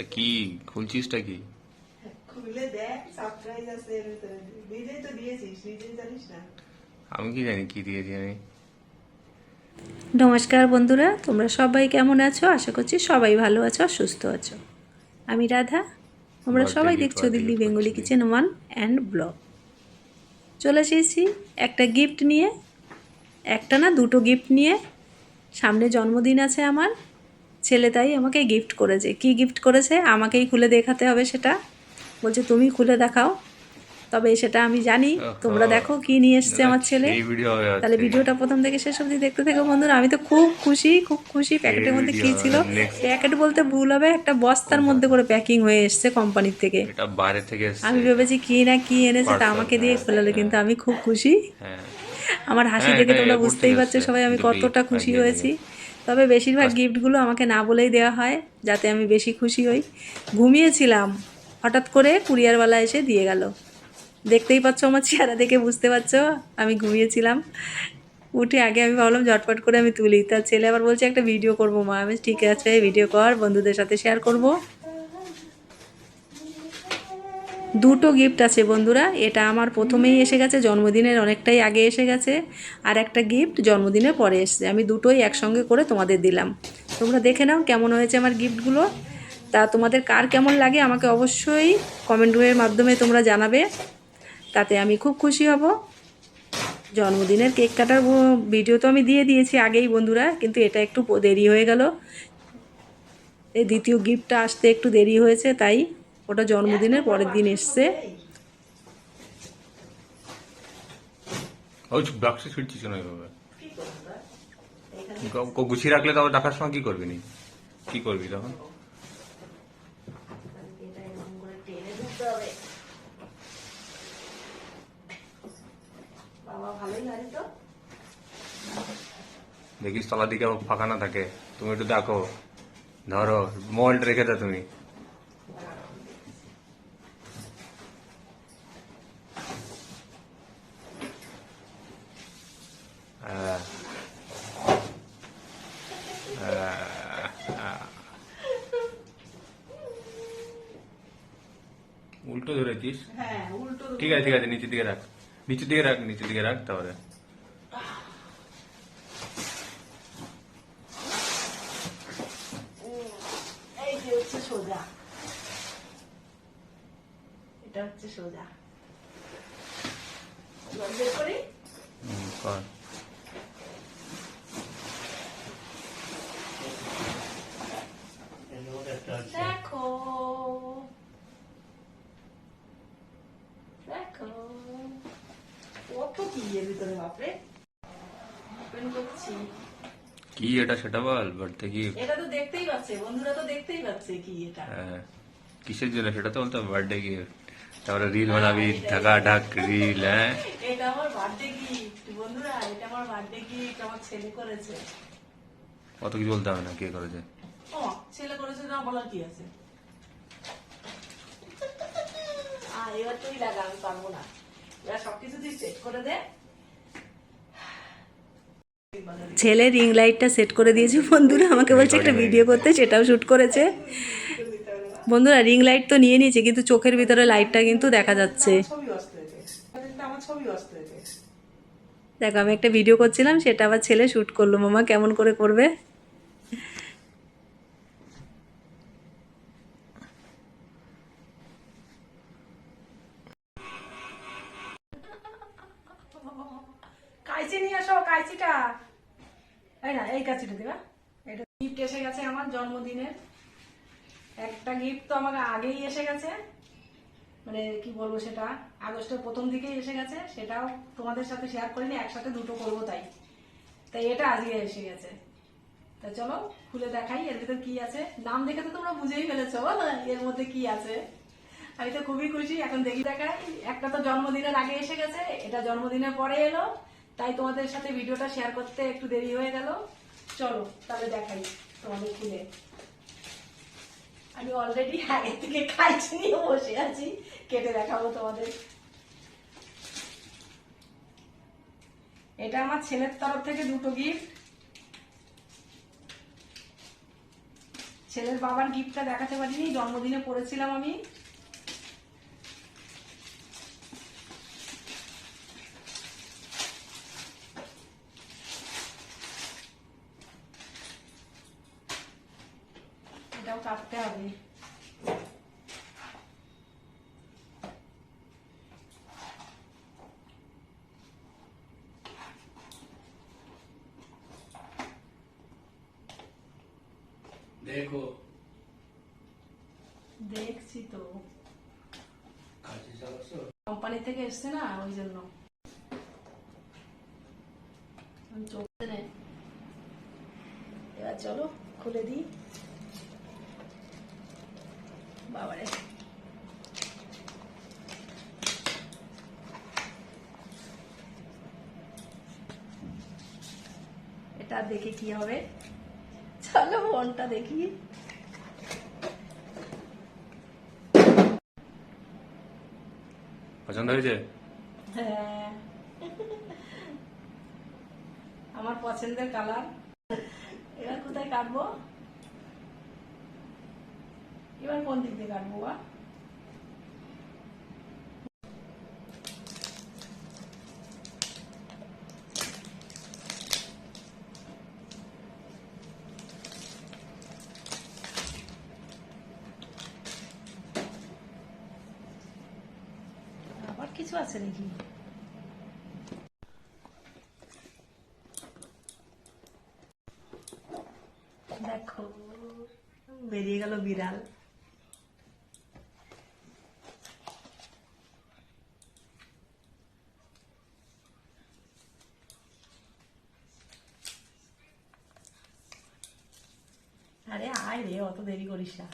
ওটা কি খুলছিসটা কি? খুলে দেখ সারপ্রাইজ আছে এর ভিতরে। নিজেই তো দিয়েছিস নিজেই জানিস না। আমি কি জানি কি দিয়েছি আমি? নমস্কার বন্ধুরা তোমরা সবাই কেমন আছো? আশা করছি সবাই ভালো আছো আর সুস্থ আছো। আমি রাধা তোমরা সবাই দেখছ Delhi Bengali kitchen one and blog. চলে এসেছি একটা গিফট নিয়ে একটা না দুটো গিফট নিয়ে। সামনে জন্মদিন আছে আমার। ছেলে তাই আমাকে গিফট করেছে। কি গিফট করেছে? আমাকেই খুলে দেখাতে হবে সেটা। বলছে তুমি খুলে দেখাও। তবে সেটা আমি জানি। তোমরা দেখো কি নিয়ে এসছে আমার ছেলে। তাহলে ভিডিওটা প্রথম থেকে শেষ অবধি দেখতে থাকো বন্ধুরা। আমি তো খুব খুশি খুব খুশি প্যাকেটের মধ্যে কি ছিল। প্যাকেট বলতে ভুল হবে একটা বস্তার মধ্যে করে প্যাকিং হয়ে এসছে কোম্পানির থেকে। এটা বাইরে থেকে এসছে। আমি ভেবেছি কি না কি এনেছে তা আমাকে দিয়ে হ্যাঁ, কিন্তু আমি খুব খুশি। হ্যাঁ। আমার হাসি হ্যাঁ, দেখে তোমরা বুঝতেই পারছ সবাই আমি কতটা খুশি হয়েছি। তবে বেশিরভাগ গিফটগুলো আমাকে না বলেই দেওয়া হয় যাতে আমি বেশি খুশি হই। ঘুমিয়েছিলাম হঠাৎ করে কুরিয়ারওয়ালা এসে দিয়ে গেল। দেখতেই পাচ্ছ আমার চেহারা দেখে বুঝতে পারছ আমি ঘুমিয়েছিলাম। উঠে আগে আমি ভাবলাম ঝটপট করে আমি তুলি। তার ছেলে আবার বলছে একটা ভিডিও করব মা। আমি ঠিক আছে ভিডিও কর বন্ধুদের সাথে শেয়ার করব। দুটো গিফট আছে বন্ধুরা। এটা আমার প্রথমেই এসে গেছে, জন্মদিনের অনেকটাই আগে এসে গেছে। আর একটা গিফট জন্মদিনের পরে এসছে। আমি দুটোই একসঙ্গে করে তোমাদের দিলাম। তোমরা দেখে নাও কেমন হয়েছে আমার গিফটগুলো তা তোমাদের কার কেমন লাগে আমাকে অবশ্যই কমেন্ট কমেন্টের মাধ্যমে তোমরা জানাবে। তাতে আমি খুব খুশি হব। জন্মদিনের কেক কাটার ভিডিও তো আমি দিয়ে দিয়েছি আগেই বন্ধুরা, কিন্তু এটা একটু দেরি হয়ে গেল। এই দ্বিতীয় গিফটটা আসতে একটু দেরি হয়েছে, তাই ওটা জন্মদিনের পরের দিন এসছে। ওই বাক্সে ছুটছিস কেন এইভাবে কি করব তা? এখানে গ- গ- গুছিয়ে রাখলে তবে রাখার সময় কি করবি নি? কি করবি তখন? এটা এরকম করে টেনে ধরতে হবে বাবা ভালোই গাড়ি তো। দেখিস তলার দিকে ফাঁকা না থাকে। তুমি একটু দেখো। ধরো মোবাইলটা রেখে দাও তুমি। ধরেছিস হ্যাঁ ঠিক আছে ঠিক আছে নিচের দিকে রাখ। নিচের দিকে রাখ নিচের দিকে রাখ তাহলে। সোজা। এটা হচ্ছে সোজা। বের করি। কর দেখো দেখো কত কি বাপরে। ওপেন করছি। কি এটা সেটা বল? বাড়িতে কি? এটা তো দেখতেই পাচ্ছে বন্ধুরা তো দেখতেই পাচ্ছে কি এটা। হ্যাঁ, কিসের জন্য? সেটা তো বলতে বার্থডে গিফট তারপরে রিল বানাবি ঢাকা ঢাক রিল হ্যাঁ? এটা আমার বার্থডে গিফট বন্ধুরা এটা আমার বার্থডে গিফট আমার ছেলে করেছে। অত কিছু বলতে হবে না কে করেছে? ও ছেলে করেছে না বলার কি আছে? আ, এবার তুই লাগা আমি পারব না। এবার সবকিছু তুই সেট করে দে। ছেলে রিং লাইটটা সেট করে দিয়েছে। বন্ধুরা আমাকে বলছে একটা ভিডিও করতে সেটাও শ্যুট করেছে। বন্ধুরা রিং লাইট তো নিয়ে নিয়েছে কিন্তু চোখের ভিতরে লাইটটা কিন্তু দেখা যাচ্ছে। দেখো আমি একটা ভিডিও করছিলাম সেটা আবার ছেলে শ্যুট করল। মামা কেমন করে করবে? কাইচি নিয়ে আসো কাইচিটা। এই না, এই কাঁচিটা দিবা। এটা গিফট এসে গেছে আমার জন্মদিনের। একটা গিফট তো আমাকে আগেই এসে গেছে। মানে কি বলব সেটা? আগস্টের প্রথম দিকেই এসে গেছে। সেটাও তোমাদের সাথে শেয়ার করিনি, একসাথে দুটো করব তাই। তাই এটা আজকে এসে গেছে। তা চলো, খুলে দেখাই, এর ভিতর কি আছে? নাম দেখে তো তোমরা বুঝেই ফেলেছো, বলো, এর মধ্যে কি আছে? আমি তো খুবই খুশি, এখন দেখি। দেখাই, একটা তো জন্মদিনের আগে এসে গেছে, এটা জন্মদিনের পরে এলো। তাই তোমাদের সাথে ভিডিওটা শেয়ার করতে একটু দেরি হয়ে গেল। চলো, তাহলে দেখাই তোমাদের খুলে আমি অলরেডি আগে থেকে খাইছি নিয়ে বসে আছি, কেটে দেখাবো তোমাদের। এটা আমার ছেলের তরফ থেকে দুটো গিফট ছেলের বাবার গিফটটা দেখাতে পারিনি, জন্মদিনে পড়েছিলাম আমি। देखो। দেখছি তো। কাছে চালাচ্ছো কোম্পানি থেকে এসছে না ওই জন্য। আমি চলতে নেই। এবার চলো খুলে দিই। বাবারে। এটা দেখে কি হবে? চলো ফোনটা দেখি। পছন্দ হয়েছে? হ্যাঁ। আমার পছন্দের কালার। এবার কোথায় কাটবো? এবার কোন দিক দিয়ে কাটবো বা আবার কিছু আছে নাকি? দেখো বেরিয়ে গেল বিড়াল। আরে আয় রে অত দেরি করিস না।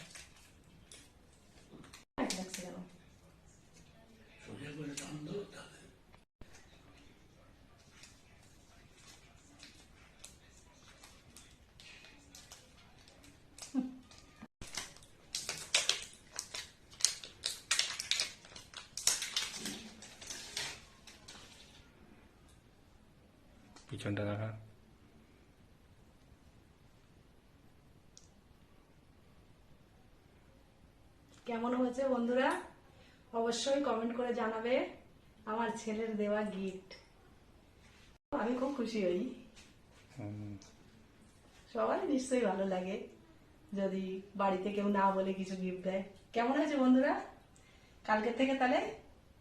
পিছনটা দেখা কেমন হয়েছে বন্ধুরা? অবশ্যই কমেন্ট করে জানাবে আমার ছেলের দেওয়া গিফট আমি খুব খুশি হই। সবাই নিশ্চয়ই ভালো লাগে যদি বাড়িতে কেউ না বলে কিছু গিফট দেয়। কেমন হয়েছে বন্ধুরা? কালকে থেকে তাহলে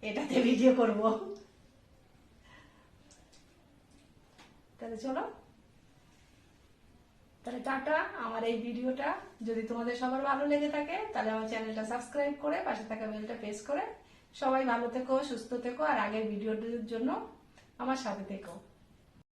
এটাতে ভিডিও করব। তাহলে চলো। তাহলে টাটা আমার এই ভিডিওটা। যদি তোমাদের সবার ভালো লেগে থাকে, তাহলে আমার চ্যানেলটা সাবস্ক্রাইব করে, পাশে থাকা বেলটা প্রেস করে। সবাই ভালো থেকো, সুস্থ থেকো, আর আগের ভিডিওটির জন্য আমার সাথে থেকো।